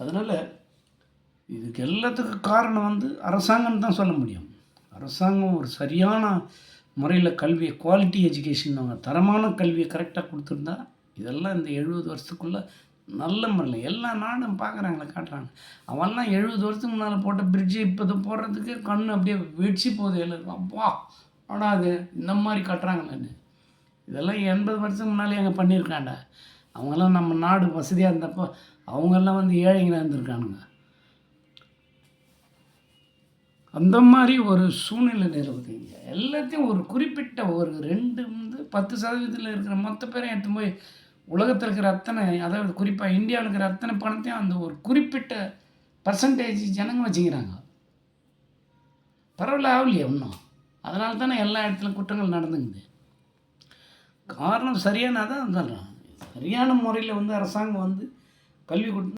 அதனால் இதுக்கு எல்லாத்துக்கும் காரணம் வந்து அரசாங்கம் தான் சொல்ல முடியும். அரசாங்கம் ஒரு சரியான முறையில் கல்வியை குவாலிட்டி எஜுகேஷன் அவங்க தரமான கல்வியை கரெக்டாக கொடுத்துருந்தா இதெல்லாம் இந்த எழுபது வருஷத்துக்குள்ளே நல்ல முறையில் எல்லா நாடும் பார்க்குறாங்களே காட்டுறாங்க. அவன்லாம் எழுபது வருஷத்துக்கு முன்னால் போட்ட பிரிட்ஜு இப்போ போடுறதுக்கு கண் அப்படியே வெடிச்சு போகுது எல்லாருக்கும் அப்பா ஆனால் அது இந்த மாதிரி கட்டுறாங்களேன்னு. இதெல்லாம் எண்பது வருஷத்துக்கு முன்னாலே அங்கே பண்ணியிருக்காண்டா அவங்கெல்லாம் நம்ம நாடு வசதியாக இருந்தப்போ அவங்கெல்லாம் வந்து ஏழைங்களாக இருந்திருக்கானுங்க. அந்த மாதிரி ஒரு சூழ்நிலை நிலவுது இங்கே. எல்லாத்தையும் ஒரு குறிப்பிட்ட ஒரு ரெண்டு வந்து பத்து சதவீதத்தில் இருக்கிற மொத்த பேரையும் எடுத்து போய் உலகத்தில் இருக்கிற அத்தனை அதாவது குறிப்பாக இந்தியாவில் இருக்கிற அத்தனை பணத்தையும் அந்த ஒரு குறிப்பிட்ட பர்சன்டேஜ் ஜனங்க வச்சுக்கிறாங்க. பரவாயில்ல ஆகலையே இன்னும் அதனால தானே எல்லா இடத்துலையும் குற்றங்கள் நடந்துங்குது காரணம் சரியானதான் சொல்கிறேன் சரியான முறையில் வந்து அரசாங்கம் வந்து கல்வி கொடுத்து